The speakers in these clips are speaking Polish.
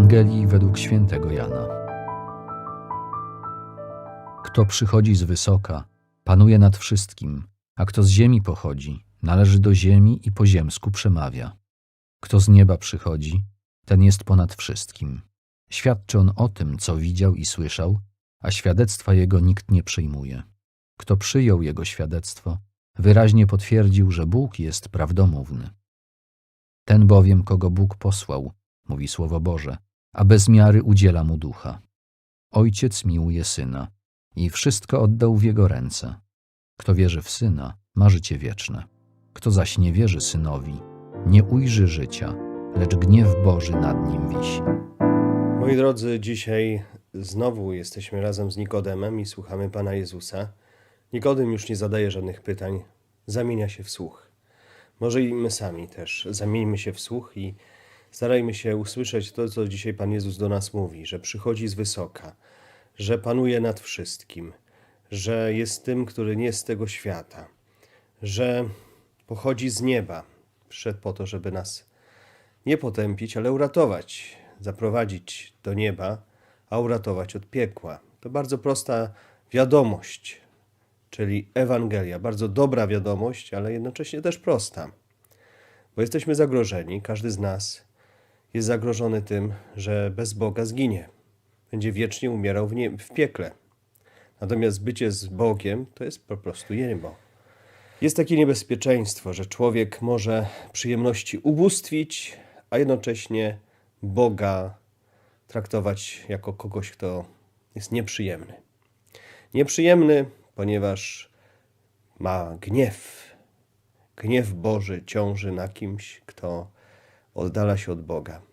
Ewangelii według świętego Jana. Kto przychodzi z wysoka, panuje nad wszystkim, a kto z ziemi pochodzi, należy do ziemi i po ziemsku przemawia. Kto z nieba przychodzi, ten jest ponad wszystkim. Świadczy on o tym, co widział i słyszał, a świadectwa jego nikt nie przyjmuje. Kto przyjął jego świadectwo, wyraźnie potwierdził, że Bóg jest prawdomówny. Ten bowiem, kogo Bóg posłał, mówi Słowo Boże, a bez miary udziela mu ducha. Ojciec miłuje syna i wszystko oddał w jego ręce. Kto wierzy w syna, ma życie wieczne. Kto zaś nie wierzy synowi, nie ujrzy życia, lecz gniew Boży nad nim wisi. Moi drodzy, dzisiaj znowu jesteśmy razem z Nikodemem i słuchamy Pana Jezusa. Nikodem już nie zadaje żadnych pytań, zamienia się w słuch. Może i my sami też zamieńmy się w słuch i starajmy się usłyszeć to, co dzisiaj Pan Jezus do nas mówi, że przychodzi z wysoka, że panuje nad wszystkim, że jest tym, który nie z tego świata, że pochodzi z nieba, przyszedł po to, żeby nas nie potępić, ale uratować, zaprowadzić do nieba, a uratować od piekła. To bardzo prosta wiadomość, czyli Ewangelia. Bardzo dobra wiadomość, ale jednocześnie też prosta. Bo jesteśmy zagrożeni, każdy z nas jest zagrożony tym, że bez Boga zginie. Będzie wiecznie umierał w, nie, w piekle. Natomiast bycie z Bogiem to jest po prostu niebo. Jest takie niebezpieczeństwo, że człowiek może przyjemności ubóstwić, a jednocześnie Boga traktować jako kogoś, kto jest nieprzyjemny. Nieprzyjemny, ponieważ ma gniew. Gniew Boży ciąży na kimś, kto oddala się od Boga.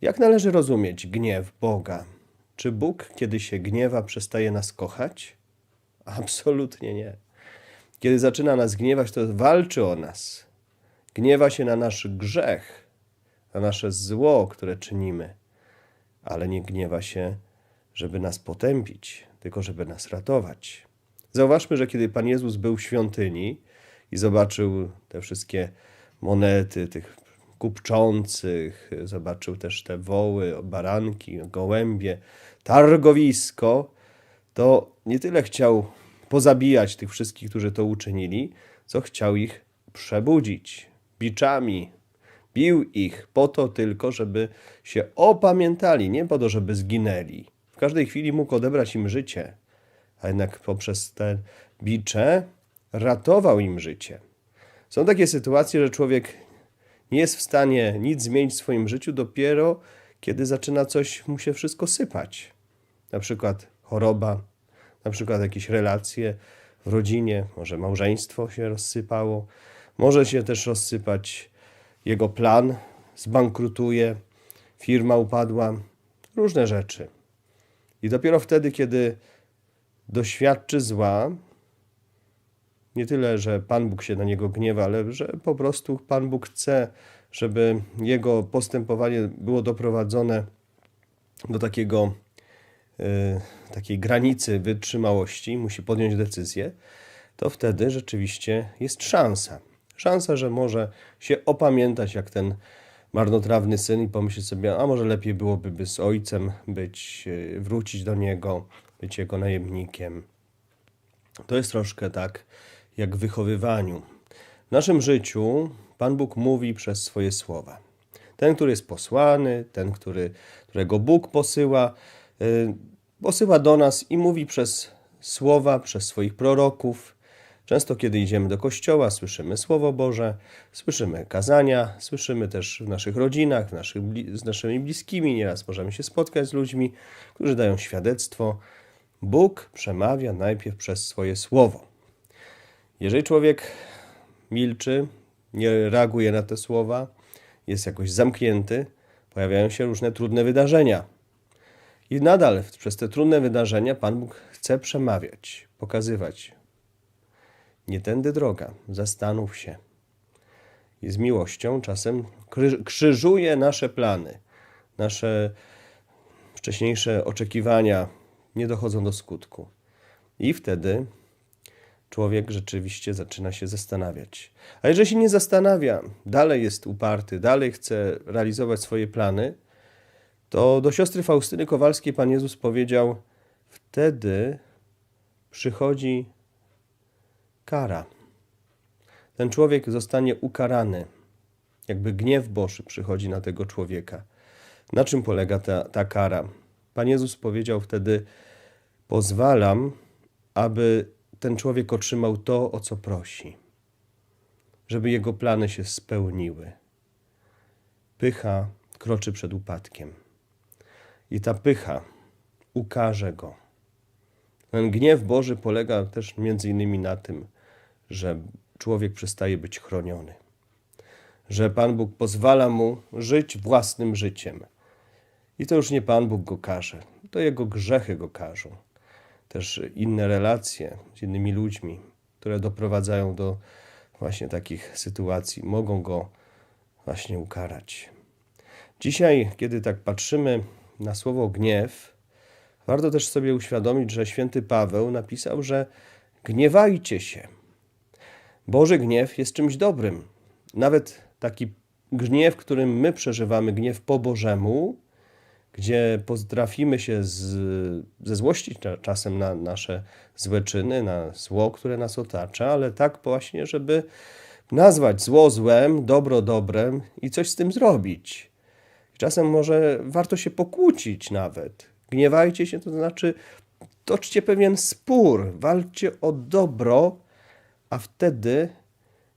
Jak należy rozumieć gniew Boga? Czy Bóg, kiedy się gniewa, przestaje nas kochać? Absolutnie nie. Kiedy zaczyna nas gniewać, to walczy o nas. Gniewa się na nasz grzech, na nasze zło, które czynimy, ale nie gniewa się, żeby nas potępić, tylko żeby nas ratować. Zauważmy, że kiedy Pan Jezus był w świątyni i zobaczył te wszystkie monety, tych kupczących, zobaczył też te woły, baranki, gołębie, targowisko, to nie tyle chciał pozabijać tych wszystkich, którzy to uczynili, co chciał ich przebudzić biczami. Bił ich po to tylko, żeby się opamiętali, nie po to, żeby zginęli. W każdej chwili mógł odebrać im życie, a jednak poprzez te bicze ratował im życie. Są takie sytuacje, że człowiek nie jest w stanie nic zmienić w swoim życiu dopiero, kiedy zaczyna coś mu się wszystko sypać. Na przykład choroba, na przykład jakieś relacje w rodzinie, może małżeństwo się rozsypało, może się też rozsypać jego plan, zbankrutuje, firma upadła, różne rzeczy. I dopiero wtedy, kiedy doświadczy zła, nie tyle, że Pan Bóg się na niego gniewa, ale że po prostu Pan Bóg chce, żeby jego postępowanie było doprowadzone do takiego, y, takiej granicy wytrzymałości, musi podjąć decyzję, to wtedy rzeczywiście jest szansa. Szansa, że może się opamiętać jak ten marnotrawny syn i pomyśleć sobie, a może lepiej byłoby by z ojcem być, y, wrócić do niego, być jego najemnikiem. To jest troszkę tak jak wychowywaniu. W naszym życiu Pan Bóg mówi przez swoje słowa. Ten, który jest posłany, ten, który, którego Bóg posyła, yy, posyła do nas i mówi przez słowa, przez swoich proroków. Często, kiedy idziemy do kościoła, słyszymy Słowo Boże, słyszymy kazania, słyszymy też w naszych rodzinach, w naszych, z naszymi bliskimi. Nieraz możemy się spotkać z ludźmi, którzy dają świadectwo. Bóg przemawia najpierw przez swoje słowo. Jeżeli człowiek milczy, nie reaguje na te słowa, jest jakoś zamknięty, pojawiają się różne trudne wydarzenia. I nadal przez te trudne wydarzenia Pan Bóg chce przemawiać, pokazywać. Nie tędy droga, zastanów się. I z miłością czasem krzyżuje nasze plany, nasze wcześniejsze oczekiwania nie dochodzą do skutku. I wtedy człowiek rzeczywiście zaczyna się zastanawiać. A jeżeli się nie zastanawia, dalej jest uparty, dalej chce realizować swoje plany, to do siostry Faustyny Kowalskiej Pan Jezus powiedział: Wtedy przychodzi kara. Ten człowiek zostanie ukarany. Jakby gniew Boży przychodzi na tego człowieka. Na czym polega ta, ta kara? Pan Jezus powiedział wtedy: Pozwalam, aby ten człowiek otrzymał to, o co prosi, żeby jego plany się spełniły. Pycha kroczy przed upadkiem. I ta pycha ukaże go. Ten gniew Boży polega też między innymi na tym, że człowiek przestaje być chroniony. Że Pan Bóg pozwala mu żyć własnym życiem. I to już nie Pan Bóg go karze, to jego grzechy go każą. Też inne relacje z innymi ludźmi, które doprowadzają do właśnie takich sytuacji, mogą go właśnie ukarać. Dzisiaj, kiedy tak patrzymy na słowo gniew, warto też sobie uświadomić, że święty Paweł napisał, że gniewajcie się. Boży gniew jest czymś dobrym. Nawet taki gniew, którym my przeżywamy, gniew po Bożemu, gdzie potrafimy się z, ze złości czasem na nasze złe czyny, na zło, które nas otacza, ale tak właśnie, żeby nazwać zło złem, dobro dobrem i coś z tym zrobić. Czasem może warto się pokłócić nawet. Gniewajcie się, to znaczy toczcie pewien spór, walczcie o dobro, a wtedy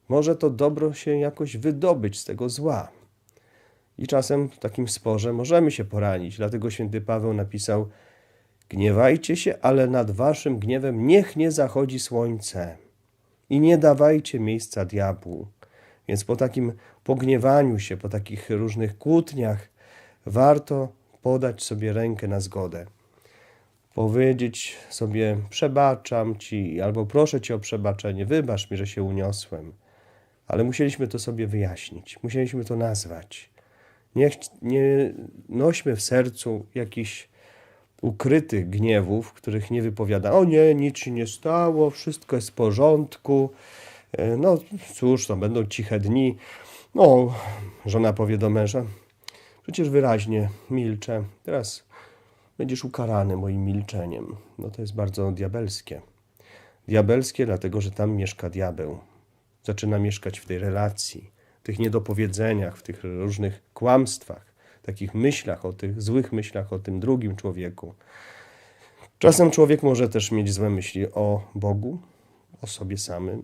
może to dobro się jakoś wydobyć z tego zła. I czasem w takim sporze możemy się poranić. Dlatego święty Paweł napisał: Gniewajcie się, ale nad waszym gniewem niech nie zachodzi słońce i nie dawajcie miejsca diabłu. Więc po takim pogniewaniu się, po takich różnych kłótniach, warto podać sobie rękę na zgodę. Powiedzieć sobie: Przebaczam ci, albo proszę cię o przebaczenie, wybacz mi, że się uniosłem. Ale musieliśmy to sobie wyjaśnić, musieliśmy to nazwać. Niech nie nośmy w sercu jakichś ukrytych gniewów, których nie wypowiada. O nie, nic się nie stało, wszystko jest w porządku. E, no cóż, to będą ciche dni. No, żona powie do męża, przecież wyraźnie milczę. Teraz będziesz ukarany moim milczeniem. No to jest bardzo diabelskie. Diabelskie, dlatego że tam mieszka diabeł. Zaczyna mieszkać w tej relacji w tych niedopowiedzeniach, w tych różnych kłamstwach, takich myślach, o tych złych myślach o tym drugim człowieku. Czasem człowiek może też mieć złe myśli o Bogu, o sobie samym.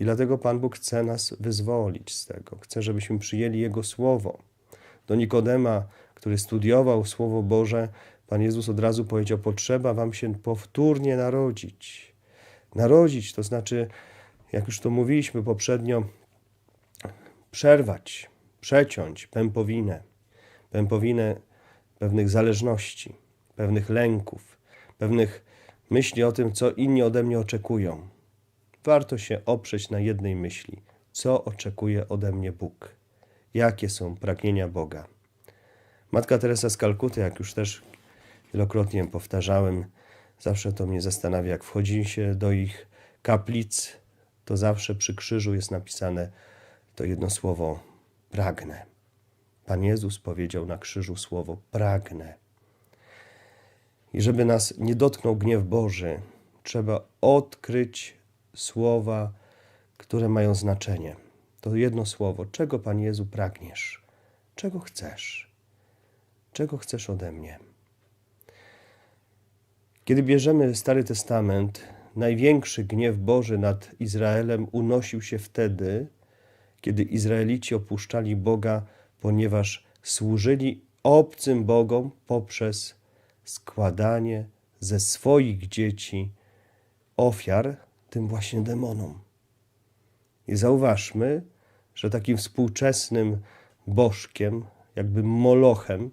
I dlatego Pan Bóg chce nas wyzwolić z tego. Chce, żebyśmy przyjęli Jego Słowo. Do Nikodema, który studiował Słowo Boże, Pan Jezus od razu powiedział: Potrzeba wam się powtórnie narodzić. Narodzić to znaczy, jak już to mówiliśmy poprzednio, przerwać, przeciąć pępowinę, pępowinę pewnych zależności, pewnych lęków, pewnych myśli o tym, co inni ode mnie oczekują. Warto się oprzeć na jednej myśli: co oczekuje ode mnie Bóg, jakie są pragnienia Boga. Matka Teresa z Kalkuty, jak już też wielokrotnie powtarzałem, zawsze to mnie zastanawia, jak wchodzi się do ich kaplic, to zawsze przy krzyżu jest napisane to jedno słowo pragnę. Pan Jezus powiedział na krzyżu słowo pragnę. I żeby nas nie dotknął gniew Boży, trzeba odkryć słowa, które mają znaczenie. To jedno słowo. Czego, Pan Jezu, pragniesz? Czego chcesz? Czego chcesz ode mnie? Kiedy bierzemy Stary Testament, największy gniew Boży nad Izraelem unosił się wtedy, kiedy Izraelici opuszczali Boga, ponieważ służyli obcym Bogom poprzez składanie ze swoich dzieci ofiar tym właśnie demonom. I zauważmy, że takim współczesnym bożkiem, jakby molochem,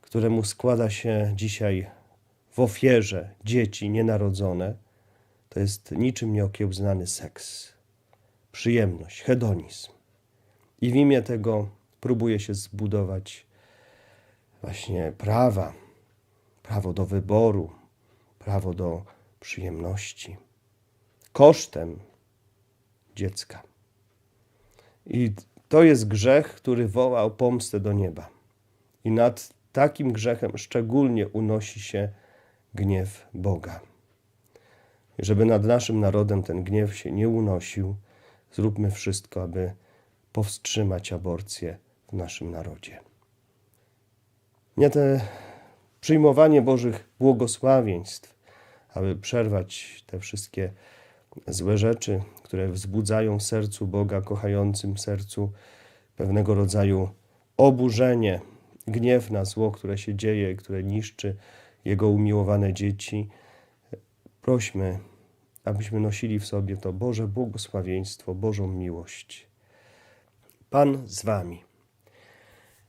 któremu składa się dzisiaj w ofierze dzieci nienarodzone, to jest niczym nieokiełznany seks przyjemność, hedonizm. I w imię tego próbuje się zbudować właśnie prawa, prawo do wyboru, prawo do przyjemności, kosztem dziecka. I to jest grzech, który woła o pomstę do nieba. I nad takim grzechem szczególnie unosi się gniew Boga. Żeby nad naszym narodem ten gniew się nie unosił, zróbmy wszystko, aby powstrzymać aborcję w naszym narodzie. Nie te przyjmowanie Bożych błogosławieństw, aby przerwać te wszystkie złe rzeczy, które wzbudzają w sercu Boga, kochającym sercu pewnego rodzaju oburzenie, gniew na zło, które się dzieje, które niszczy Jego umiłowane dzieci. Prośmy, abyśmy nosili w sobie to Boże błogosławieństwo, Bożą miłość. Pan z Wami.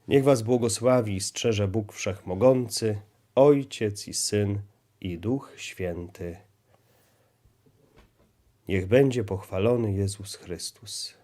Niech Was błogosławi i strzeże Bóg Wszechmogący, Ojciec i Syn i Duch Święty. Niech będzie pochwalony Jezus Chrystus.